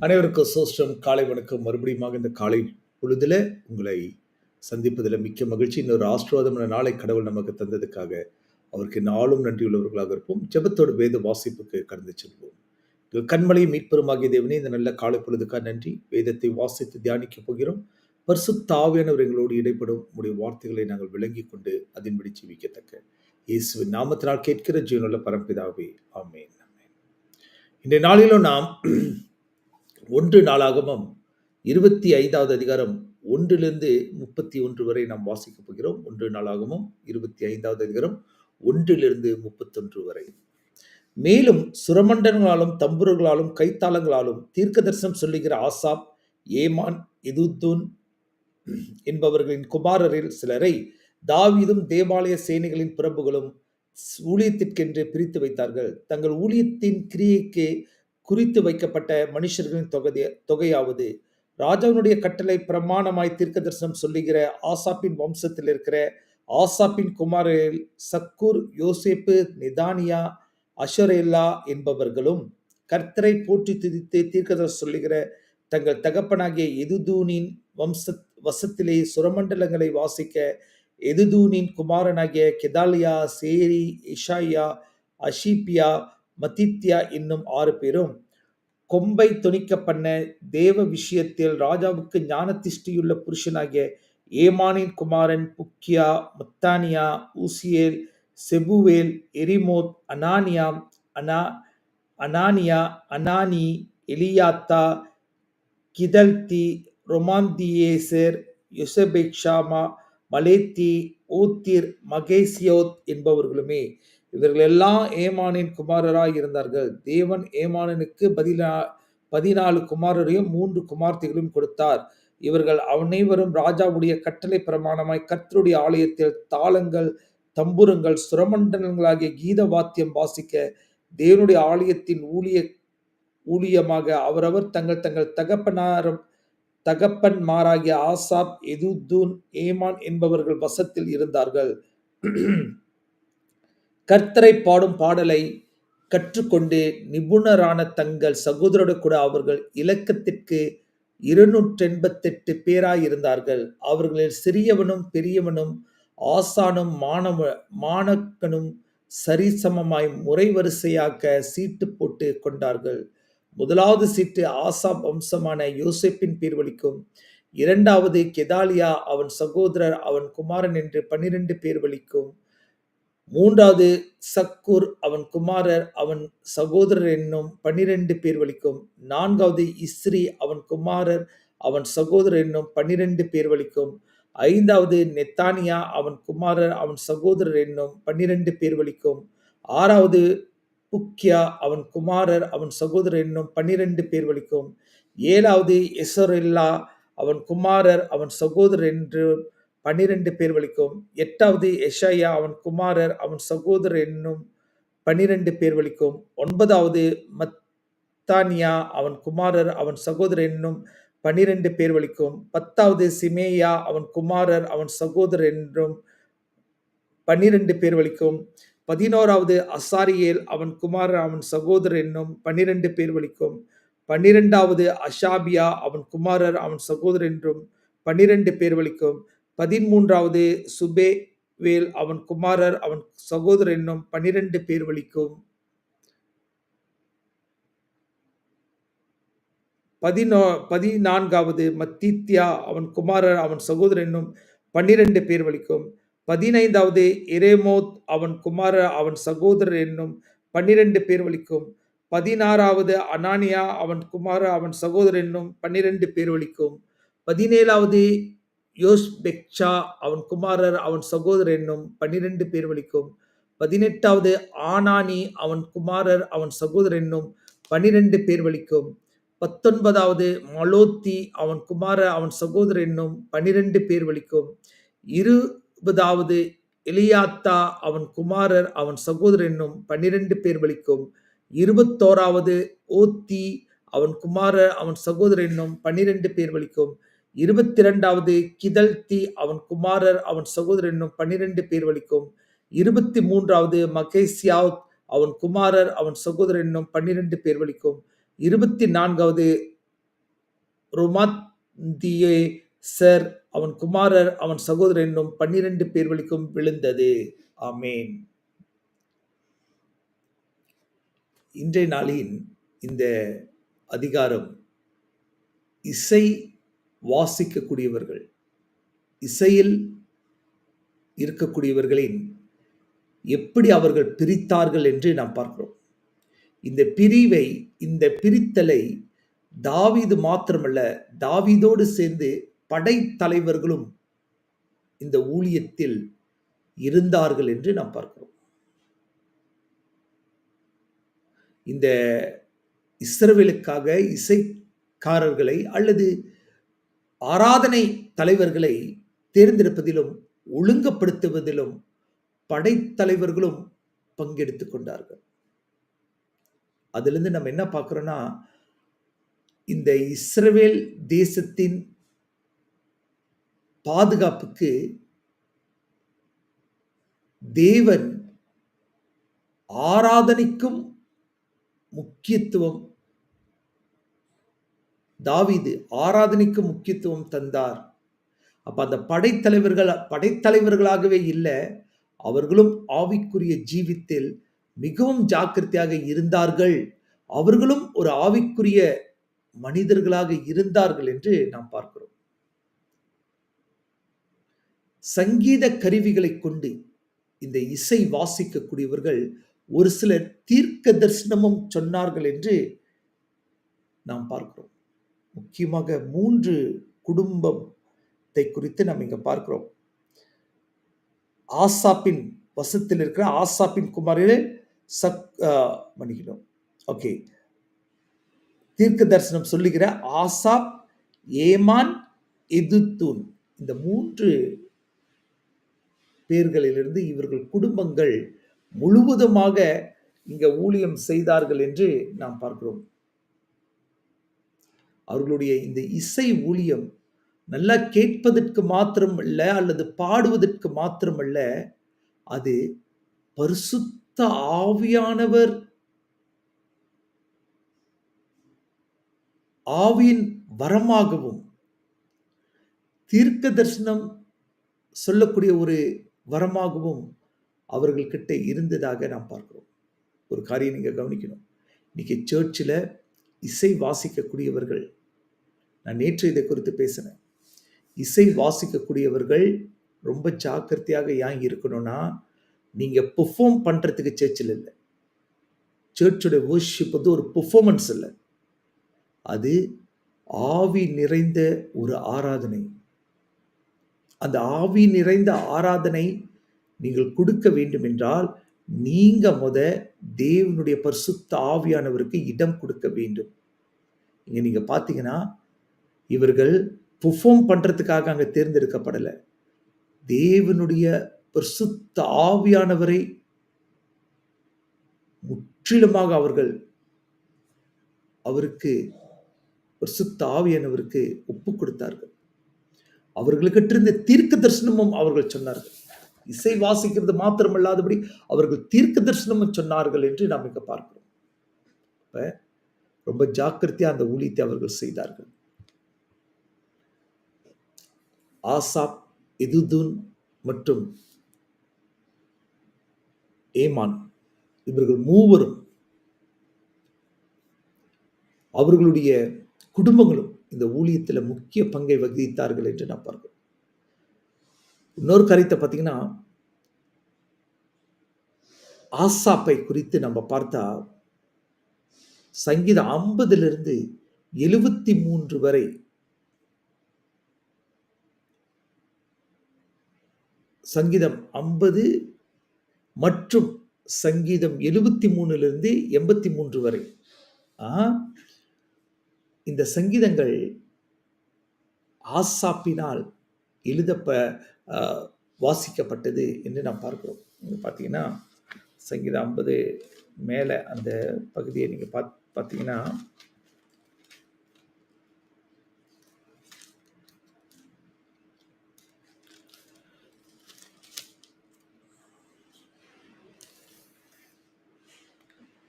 அனைவருக்கும் சோஸ்டம் காலை வணக்கம். மறுபடியும் இந்த காலை பொழுதில் உங்களை சந்திப்பதில் மிக்க மகிழ்ச்சி. இன்னொரு ஆசீர்வாதமான நாளை கடவுள் நமக்கு தந்ததுக்காக அவருக்கு நாளும் நன்றியுள்ளவர்களாக இருப்போம். ஜெபத்தோடு வேத வாசிப்புக்கு கடந்து செல்வோம். எங்கள் கண்மலை மீட்பெருமாகிய தேவனே இந்த நல்ல காலை பொழுதுக்காக நன்றி. வேதத்தை வாசித்து தியானிக்க போகிறோம். பரிசுத்தாவியானவர் எங்களோடு இடைப்படும் உடைய வார்த்தைகளை நாங்கள் விளங்கி கொண்டு அதன்படி ஜீவிக்கத்தக்க இயேசுவின் நாமத்தினால் கேட்கிற ஜீவனுள்ள பரம்பிதாவே. ஆமேன். ஆமென். இன்றைய நாளிலும் நாம் ஒன்று நாளாகமும் இருபத்தி ஐந்தாவது அதிகாரம் ஒன்றிலிருந்து முப்பத்தி ஒன்று வரை நாம் வாசிக்கப் போகிறோம். ஒன்று நாளாகமும் இருபத்தி ஐந்தாவது அதிகாரம் ஒன்றிலிருந்து முப்பத்தொன்று வரை. மேலும் சுரமண்டங்களாலும் தம்புர்களாலும் கைத்தாளங்களாலும் தீர்க்க தரிசனம் சொல்லுகிற ஆசாப் ஏமான் எதுத்தூன் என்பவர்களின் குமாரரில் சிலரை தாவிதும் தேவாலய சேனைகளின் பிரபுகளும் ஊழியத்திற்கென்று பிரித்து வைத்தார்கள். தங்கள் ஊழியத்தின் கிரியைக்கு குறித்து வைக்கப்பட்ட மனுஷர்களின் தொகை தொகையாவது ராஜாவினுடைய கட்டளை பிரமாணமாய் தீர்க்க தரிசனம் சொல்லுகிற ஆசாப்பின் வம்சத்தில் இருக்கிற ஆசாப்பின் குமாரில் சக்கூர் யோசேப்பு நிதானியா அஷரேல்லா என்பவர்களும் கர்த்தரை போற்றி துதித்து தீர்க்கதர் சொல்லுகிற தங்கள் தகப்பனாகிய எதுதூனின் வம்ச வசத்திலே சுரமண்டலங்களை வாசிக்க எதுதூனின் குமாரனாகிய கெதாலியா சேரி இஷாயா அஷீப்பியா மதித்யா என்னும் ஆறு பேரும் கொம்பை துணிக்க பண்ண தேவ விஷயத்தில் ராஜாவுக்கு ஞானதிஷ்டியுள்ள புருஷனாகிய ஏமானின் குமாரன் புக்கியா முத்தானியா ஊசியேல் செபுவேல் எரிமோத் அனானியா அனா அனானியா அனானி எலியாத்தா கிதல்தி ரொமாந்தியேசர் யுசபெக்ஷாமா மலேத்தி ஊத்திர் மகேசியோத் என்பவர்களுமே. இவர்கள் எல்லாம் ஏமானின் குமாரராய் இருந்தார்கள். தேவன் ஏமானனுக்கு பதிலா பதினாலு குமாரரையும் மூன்று குமார்த்திகளையும் கொடுத்தார். இவர்கள் அனைவரும் ராஜாவுடைய கட்டளை பிரமாணமாய் கர்த்தருடைய ஆலயத்தில் தாளங்கள் தம்புரங்கள் சுரமண்டலங்களாகிய கீத வாத்தியம் வாசிக்க தேவனுடைய ஆலயத்தின் ஊழிய ஊழியமாக அவரவர் தங்கள் தங்கள் தகப்பனாரும் தகப்பன்மாராகிய ஆசாப் எதுதூன் ஏமான் என்பவர்கள் வசத்தில் இருந்தார்கள். கர்த்தரை பாடும் பாடலை கற்றுக்கொண்டு நிபுணரான தங்கள் சகோதரோடு கூட அவர்கள் இலக்கத்திற்கு இருநூற்றி எண்பத்தெட்டு பேராயிருந்தார்கள். அவர்களில் சிறியவனும் பெரியவனும் ஆசானும் மாணவ மாணக்கனும் சரிசமமாய் முறை வரிசையாக்க சீட்டு போட்டு கொண்டார்கள். முதலாவது சீட்டு ஆசா வம்சமான யோசிப்பின் பேர்வழிக்கும் இரண்டாவது கெதாலியா அவன் சகோதரர் அவன் குமாரன் என்று பன்னிரண்டு பேர் வலிக்கும் மூன்றாவது சக்கூர் அவன் குமாரர் அவன் சகோதரர் என்னும் பன்னிரண்டு பேர் வலிக்கும். நான்காவது இஸ்ரி அவன் குமாரர் அவன் சகோதரர் என்னும் பன்னிரண்டு பேர் வலிக்கும். ஐந்தாவது நெத்தானியா அவன் குமாரர் அவன் சகோதரர் என்னும் பன்னிரண்டு பேர் வலிக்கும். ஆறாவது புக்கியா அவன் குமாரர் அவன் சகோதரர் என்னும் பன்னிரண்டு பேர் வலிக்கும். ஏழாவது எசரெல்லா அவன் குமாரர் அவன் சகோதரர் என்று பன்னிரண்டு பேர் வலிக்கும். எட்டாவது எஷாயா அவன் குமாரர் அவன் சகோதரர் என்னும் பன்னிரண்டு பேர் வலிக்கும். ஒன்பதாவது மத்தானியா அவன் குமாரர் அவன் சகோதரர் என்னும் பன்னிரண்டு பேர் வலிக்கும். பத்தாவது சிமேயா அவன் குமாரர் அவன் சகோதரர் என்றும் பன்னிரண்டு பேர் வலிக்கும். பதினோராவது அசாரியேல் அவன் குமாரர் அவன் சகோதரர் என்னும் பன்னிரண்டு பேர் வலிக்கும். பன்னிரெண்டாவது அஷாபியா அவன் குமாரர் அவன் சகோதரர் என்றும் பன்னிரண்டு பேர் வலிக்கும். பதிமூன்றாவது சுபே வேல் அவன் குமாரர் அவன் சகோதரர் என்னும் பனிரெண்டு பேர் வலிக்கும். பதினோ பதினான்காவது மத்தித்யா அவன் குமாரர் அவன் சகோதரர் என்னும் பன்னிரண்டு பேர் வலிக்கும். பதினைந்தாவது இரேமோத் அவன் குமாரர் அவன் சகோதரர் என்னும் பன்னிரண்டு பேர் வலிக்கும். பதினாறாவது அனானியா அவன் குமாரர் அவன் சகோதரர் என்னும் பன்னிரண்டு பேர் வலிக்கும். பதினேழாவது யோஸ்பெக்ஷா அவன் குமாரர் அவன் சகோதரர் என்னும் பன்னிரண்டு பேர் வலிக்கும். பதினெட்டாவது ஆனானி அவன் குமாரர் அவன் சகோதரர் என்னும் பன்னிரண்டு பேர் வலிக்கும். பத்தொன்பதாவது மலோத்தி அவன் குமாரர் அவன் சகோதரர் என்னும் பன்னிரண்டு பேர் வலிக்கும். இருபதாவது எலியாத்தா அவன் குமாரர் அவன் சகோதரர் என்னும் பன்னிரண்டு பேர் வலிக்கும். இருபத்தோராவது ஓத்தி அவன் குமாரர் அவன் சகோதரர் என்னும் பன்னிரண்டு பேர் வலிக்கும். இருபத்தி இரண்டாவது கிதல்தி அவன் குமாரர் அவன் சகோதரர் என்னும் பன்னிரண்டு பேர் வலிக்கும். இருபத்தி மூன்றாவது மகேசியாவ் அவன் குமாரர் அவன் சகோதரர் என்னும் பன்னிரண்டு பேர் வலிக்கும். இருபத்தி நான்காவது சர் அவன் குமாரர் அவன் சகோதரர் என்னும் பன்னிரண்டு பேர் வழிக்கும் விழுந்தது. ஆமேன். இன்றைய நாளின் இந்த அதிகாரம் இசை வாசிக்கக்கூடியவர்கள் இசையில் இருக்கக்கூடியவர்களின் எப்படி அவர்கள் பிரித்தார்கள் என்று நாம் பார்க்கிறோம். இந்த பிரிவை இந்த பிரித்தலை தாவீது மாத்திரமல்ல தாவீதோடு சேர்ந்து படைத்தலைவர்களும் இந்த ஊழியத்தில் இருந்தார்கள் என்று நாம் பார்க்கிறோம். இந்த இஸ்ரவேலுக்காக இசைக்காரர்களை அல்லது ஆராதனை தலைவர்களை தேர்ந்தெடுப்பதிலும் ஒழுங்குபடுத்துவதிலும் படைத்தலைவர்களும் பங்கெடுத்து கொண்டார்கள். அதிலிருந்து நம்ம என்ன பார்க்குறோன்னா இந்த இஸ்ரவேல் தேசத்தின் பாதுகாப்புக்கு தேவன் ஆராதனைக்கும் முக்கியத்துவம் தாவிது ஆராதனைக்கு முக்கியத்துவம் தந்தார். அப்போ அந்த படைத்தலைவர்கள் படைத்தலைவர்களாகவே இல்லை அவர்களும் ஆவிக்குரிய ஜீவித்தில் மிகவும் ஜாக்கிரதையாக இருந்தார்கள். அவர்களும் ஒரு ஆவிக்குரிய மனிதர்களாக இருந்தார்கள் என்று நாம் பார்க்கிறோம். சங்கீத கருவிகளை கொண்டு இந்த இசை வாசிக்கக்கூடியவர்கள் ஒரு சிலர் தீர்க்க தரிசனமும் சொன்னார்கள் என்று நாம் பார்க்கிறோம். முக்கியமாக மூன்று குடும்பத்தை குறித்து நாம் இங்கே பார்க்கிறோம். ஆசாப்பின் வசத்தில் இருக்கிற ஆசாப்பின் குமாரிலே சக் மன்னிக்கணும். ஓகே. தீர்க்க தரிசனம் சொல்லுகிற ஆசாப் ஏமான் எதுத்தூன். இந்த மூன்று பேர்களிலிருந்து இவர்கள் குடும்பங்கள் முழுவதுமாக இங்க ஊழியம் செய்தார்கள் என்று நாம் பார்க்கிறோம். அவர்களுடைய இந்த இசை ஊழியம் நல்லா கேட்பதற்கு மாத்திரம் அல்ல அல்லது பாடுவதற்கு மாத்திரமல்ல அது பரிசுத்த ஆவியானவர். ஆவியின் வரமாகவும் தீர்க்க தரிசனம் சொல்லக்கூடிய ஒரு வரமாகவும் அவர்கள்கிட்ட இருந்ததாக நாம் பார்க்கிறோம். ஒரு காரியம் நீங்கள் கவனிக்கணும். இன்னைக்கு சர்ச்சில் இசை வாசிக்கக்கூடியவர்கள் நான் நேற்று இதை குறித்து பேசினேன். இசை வாசிக்கக்கூடியவர்கள் ரொம்ப ஜாக்கிரதையாக ஏன் இருக்கணும்னா நீங்கள் பெர்ஃபார்ம் பண்ணுறதுக்கு சர்ச்சில் இல்லை. சர்ச்சுடைய வர்ஷிப் வந்து ஒரு பெர்ஃபார்மன்ஸ் இல்லை. அது ஆவி நிறைந்த ஒரு ஆராதனை. அந்த ஆவி நிறைந்த ஆராதனை நீங்கள் கொடுக்க வேண்டும் என்றால் நீங்க முத தேவனுடைய பரிசுத்த ஆவியானவருக்கு இடம் கொடுக்க வேண்டும். இங்க நீங்க பாத்தீங்கன்னா இவர்கள் பெர்ஃபார்ம் பண்ணுறதுக்காக அங்கே தேர்ந்தெடுக்கப்படலை. தேவனுடைய பிரசுத்த ஆவியானவரை முற்றிலுமாக அவர்கள் அவருக்கு பிரசுத்த ஆவியானவருக்கு ஒப்பு கொடுத்தார்கள். அவர்களுக்கிட்டிருந்த தீர்க்க தரிசனமும் அவர்கள் சொன்னார்கள். இசை வாசிக்கிறது மாத்திரமல்லாதபடி அவர்கள் தீர்க்க தரிசனமும் சொன்னார்கள் என்று நாம் இங்கே பார்க்கிறோம். இப்ப ரொம்ப ஜாக்கிரதையாக அந்த ஊழியத்தை அவர்கள் செய்தார்கள். ஆசாப் எதுதுன் மற்றும் ஏமான் இவர்கள் மூவரும் அவர்களுடைய குடும்பங்களும் இந்த ஊழியத்தில் முக்கிய பங்கை வகித்தார்கள் என்று நான் பார்க்கிறேன் இன்னொரு கருத்தை பார்த்தீங்கன்னா ஆசாப்பை குறித்து நம்ம பார்த்தா சங்கீதம் ஐம்பதுலேருந்து எழுபத்தி மூன்று வரை சங்கீதம் ஐம்பது மற்றும் சங்கீதம் எழுபத்தி மூணுலேருந்து எண்பத்தி மூன்று வரை. இந்த சங்கீதங்கள் ஆசாப்பினால் எழுதப்ப வாசிக்கப்பட்டது என்று நாம் பார்க்கிறோம். நீங்கள் பார்த்தீங்கன்னா சங்கீதம் ஐம்பது மேலே அந்த பகுதியை நீங்கள் பாத் பார்த்தீங்கன்னா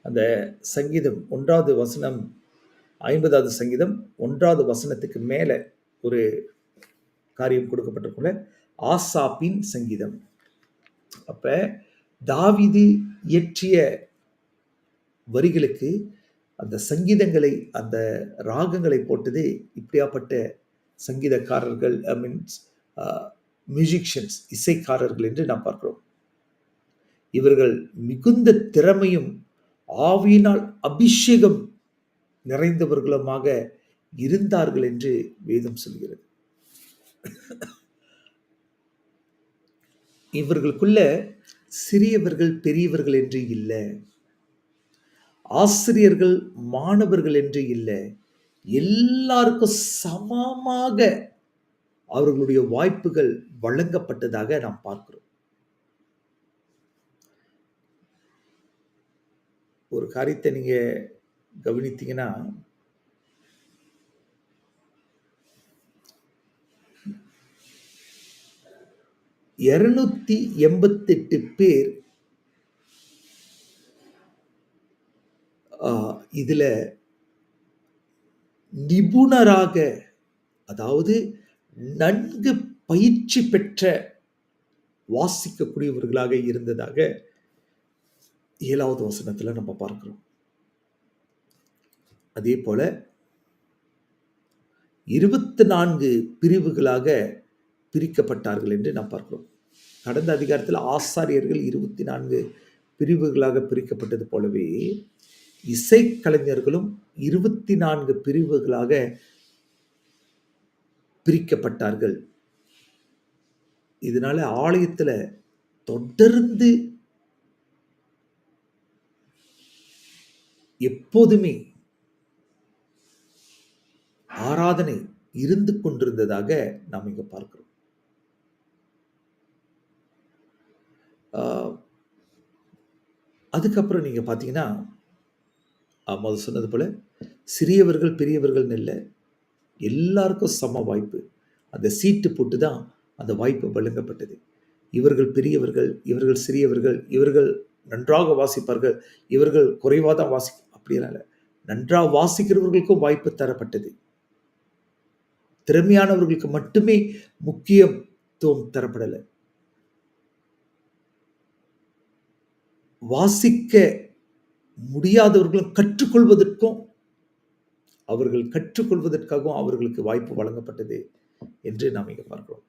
அந்த சங்கீதம் ஒன்றாவது வசனம் ஐம்பதாவது சங்கீதம் ஒன்றாவது வசனத்துக்கு மேலே ஒரு காரியம் கொடுக்கப்பட்டிருக்குள்ள ஆசாப்பின் சங்கீதம். அப்போ தாவிது இயற்றிய வரிகளுக்கு அந்த சங்கீதங்களை அந்த ராகங்களை போட்டது இப்படியாப்பட்ட சங்கீதக்காரர்கள் ஐ மீன்ஸ் மியூசிக்ஷியன்ஸ் இசைக்காரர்கள் என்று நாம் பார்க்கிறோம். இவர்கள் மிகுந்த திறமையும் ஆவியினால் அபிஷேகம் நிறைந்தவர்களுமாக இருந்தார்கள் என்று வேதம் சொல்கிறது. இவர்களுக்குள்ள சிறியவர்கள் பெரியவர்கள் என்று இல்லை. ஆசிரியர்கள் மாணவர்கள் என்று இல்லை. எல்லாருக்கும் சமமாக அவர்களுடைய வாய்ப்புகள் வழங்கப்பட்டதாக நாம் பார்க்கிறோம். ஒரு காரியத்தை நீங்க கவனித்தீங்கன்னா இருநூத்தி எண்பத்தெட்டு பேர் இதுல நிபுணராக அதாவது நன்கு பயிற்சி பெற்ற வாசிக்கக்கூடியவர்களாக இருந்ததாக ஏழாவது வசனத்தில் நம்ம பார்க்குறோம். அதே போல் இருபத்தி நான்கு பிரிவுகளாக பிரிக்கப்பட்டார்கள் என்று நாம் பார்க்கிறோம். கடந்த அதிகாரத்தில் ஆசாரியர்கள் இருபத்தி நான்கு பிரிவுகளாக பிரிக்கப்பட்டது போலவே இசைக்கலைஞர்களும் இருபத்தி நான்கு பிரிவுகளாக பிரிக்கப்பட்டார்கள். இதனால ஆலயத்தில் தொடர்ந்து எப்போதுமே ஆராதனை இருந்து கொண்டிருந்ததாக நாம் இங்க பார்க்கிறோம். அதுக்கப்புறம் நீங்க பாத்தீங்கன்னா முதல் சொன்னது போல சிறியவர்கள் பெரியவர்கள்னு இல்லை எல்லாருக்கும் சம வாய்ப்பு. அந்த சீட்டு போட்டு தான் அந்த வாய்ப்பு வழங்கப்பட்டது. இவர்கள் பெரியவர்கள் இவர்கள் சிறியவர்கள் இவர்கள் நன்றாக வாசிப்பார்கள் இவர்கள் குறைவாக தான் வாசி அப்படியெல்லாம் இல்லை. நன்றாக வாசிக்கிறவர்களுக்கும் வாய்ப்பு தரப்பட்டது. திறமையானவர்களுக்கு மட்டுமே முக்கியத்துவம் தரப்படலை. வாசிக்க முடியாதவர்களும் கற்றுக்கொள்வதற்கும் அவர்கள் கற்றுக்கொள்வதற்காகவும் அவர்களுக்கு வாய்ப்பு வழங்கப்பட்டது என்று நாம் இங்கே பார்க்கிறோம்.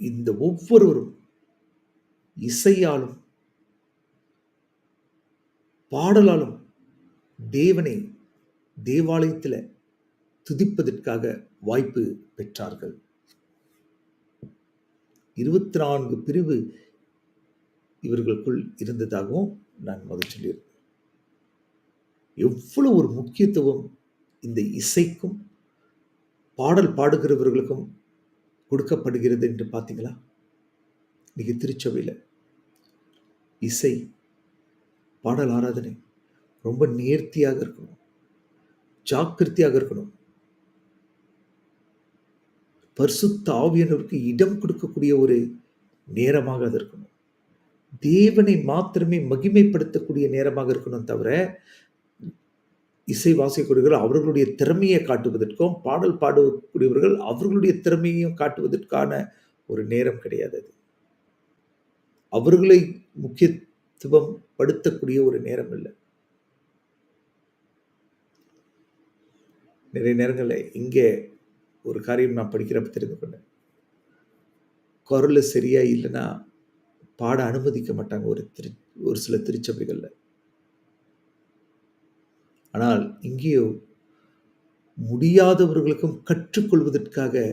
இந்த ஒவ்வொருவரும் இசையாலும் பாடலாலும் தேவனை தேவாலயத்தில் துதிப்பதற்காக வாய்ப்பு பெற்றார்கள். இருபத்தி நான்கு பிரிவு இவர்களுக்குள் இருந்ததாகவும் நான் முதல் சொல்லியிருக்கேன் எவ்வளவு ஒரு முக்கியத்துவம் இந்த இசைக்கும் பாடல் பாடுகிறவர்களுக்கும் கொடுக்கப்படுகிறது என்று பார்த்தீங்களா? இன்னைக்கு திருச்சபையில் இசை பாடல் ஆராதனை. ரொம்ப நேர்த்தியாக இருக்கணும். ஜாக்கிரதையாக இருக்கணும். பரிசுத்த ஆவியனருக்கு இடம் கொடுக்கக்கூடிய ஒரு நேரமாக அது இருக்கணும். தேவனை மாத்திரமே மகிமைப்படுத்தக்கூடிய நேரமாக இருக்கணும் தவிர இசை வாசிக்கூடியவர்கள் அவர்களுடைய திறமையை காட்டுவதற்கும் பாடல் பாடக்கூடியவர்கள் அவர்களுடைய திறமையையும் காட்டுவதற்கான ஒரு நேரம் கிடையாது அது. அவர்களை துவம் படுத்தக்கூடிய ஒரு நேரம் இல்லை. நிறைய நேரங்களில் இங்கே ஒரு காரியம் நான் படிக்கிறப்ப தெரிந்து கொண்டேன். குரல் சரியாக இல்லைன்னா பாட அனுமதிக்க மாட்டாங்க ஒரு திரு ஒரு சில திருச்சபைகளில். ஆனால் இங்கேயோ முடியாதவர்களுக்கும் கற்றுக்கொள்வதற்காக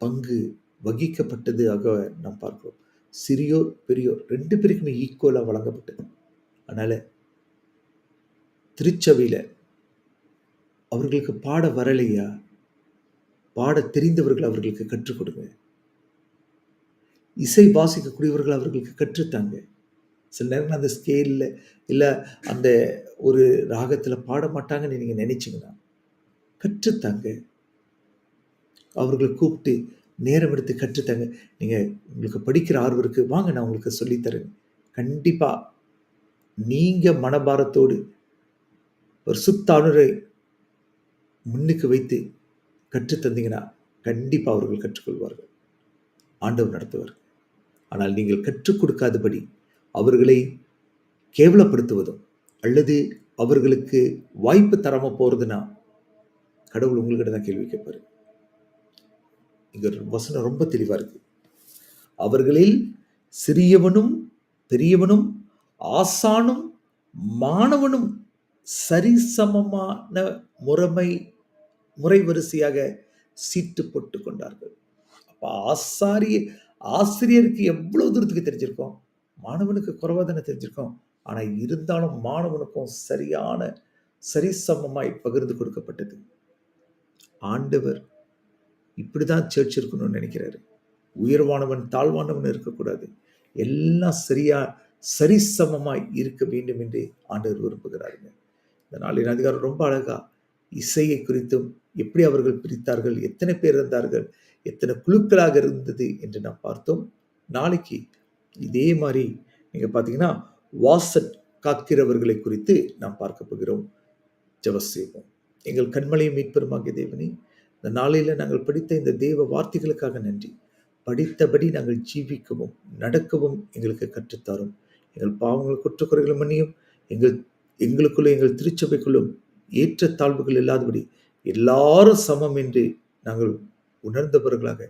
பங்கு வகிக்கப்பட்டது ஆக நாம் பார்க்கிறோம். சிறியோர் பெரியோர் ரெண்டு பேருக்குமே ஈக்குவலாக வழங்கப்பட்டது. அதனால திருச்சபையில் அவர்களுக்கு பாட வரலையா? பாட தெரிந்தவர்கள் அவர்களுக்கு கற்றுக் கொடுங்க. இசை வாசிக்கக்கூடியவர்கள் அவர்களுக்கு கற்றுத்தாங்க. சில நேரம் அந்த ஸ்கேலில் இல்லை அந்த ஒரு ராகத்தில் பாட மாட்டாங்கன்னு நீங்கள் நினைச்சிங்கன்னா கற்றுத்தாங்க. அவர்களை கூப்பிட்டு நேரம் எடுத்து கற்றுத்தங்க நீங்கள் உங்களுக்கு படிக்கிற ஆர்வம் இருக்குது வாங்க நான் உங்களுக்கு சொல்லித்தரேன். கண்டிப்பாக நீங்கள் மனபாரத்தோடு ஒரு சுத்தானுரை முன்னுக்கு வைத்து கற்றுத் கண்டிப்பாக அவர்கள் கற்றுக்கொள்வார்கள். ஆண்டவர் நடத்துவார். ஆனால் நீங்கள் கற்றுக் கொடுக்காதபடி அவர்களை கேவலப்படுத்துவதும் அல்லது அவர்களுக்கு வாய்ப்பு தராமல் போகிறதுனா கடவுள் உங்கள்கிட்ட தான் கேள்வி கேட்பாரு. இங்கே வசனம் ரொம்ப தெளிவாக இருக்குது அவர்களில் சிறியவனும் பெரியவனும் ஆசானும் மாணவனும் சரிசமமான முறைமை முறை வரிசையாக சீட்டு போட்டு கொண்டார்கள். அப்போ ஆசாரிய ஆசிரியருக்கு எவ்வளோ தூரத்துக்கு தெரிஞ்சிருக்கோம்? மாணவனுக்கு குறைவாக தானே தெரிஞ்சிருக்கோம்? ஆனால் இருந்தாலும் மாணவனுக்கும் சரியான சரிசமமாய் பகிர்ந்து கொடுக்கப்பட்டது. ஆண்டவர் இப்படிதான் சர்ச் இருக்கணும்னு நினைக்கிறாரு. உயர்வானவன் தாழ்வானவன் இருக்கக்கூடாது. எல்லாம் சரியா சரிசமமாய் இருக்க வேண்டும் என்று ஆண்டவர் விரும்புகிறாருங்க. இந்த நாளின் அதிகாரம் ரொம்ப அழகா இசையை குறித்தும் எப்படி அவர்கள் பிரித்தார்கள் எத்தனை பேர் இருந்தார்கள் எத்தனை குழுக்களாக இருந்தது என்று நாம் பார்த்தோம். நாளைக்கு இதே மாதிரி நீங்கள் பார்த்தீங்கன்னா வாசட் காக்கிறவர்களை குறித்து நாம் பார்க்க போகிறோம். ஜெவசேவம் செய்வோம். எங்கள் கண்மலையை மீட்பெருமாகிய தேவனே இந்த நாளில் நாங்கள் படித்த இந்த தேவ வார்த்தைகளுக்காக நன்றி. படித்தபடி நாங்கள் ஜீவிக்கவும் நடக்கவும் எங்களுக்கு கற்றுத்தாரும். எங்கள் பாவங்கள் குற்றக்குறைகளும் மன்னியும். எங்கள் எங்களுக்குள்ளே எங்கள் திருச்சபைக்குள்ளும் ஏற்ற தாழ்வுகள் இல்லாதபடி எல்லாரும் சமம் என்று நாங்கள் உணர்ந்தவர்களாக.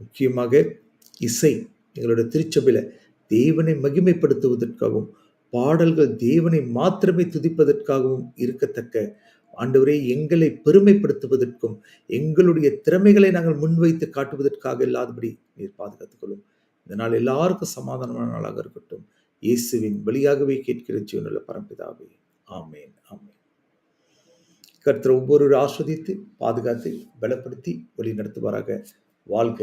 முக்கியமாக இசை எங்களோட திருச்சபையில் தேவனை மகிமைப்படுத்துவதற்காகவும் பாடல்கள் தேவனை மாத்திரமே துதிப்பதற்காகவும் இருக்கத்தக்க ஆண்டவரே எங்களை பெருமைப்படுத்துவதற்கும் எங்களுடைய திறமைகளை நாங்கள் முன்வைத்து காட்டுவதற்காக இல்லாதபடி நீர் பாதுகாத்துக் கொள்ளும். இந்த நாள் எல்லாருக்கும் சமாதானமான நாளாக இருக்கட்டும். இயேசுவின் வழியாகவே கேட்கிற ஜீவனுள்ள பரம்பிதாவே. ஆமேன் ஆமேன். கருத்தர் ஒவ்வொரு ஆஸ்வதித்து பாதுகாத்து பலப்படுத்தி வழி நடத்துவாராக. வாழ்க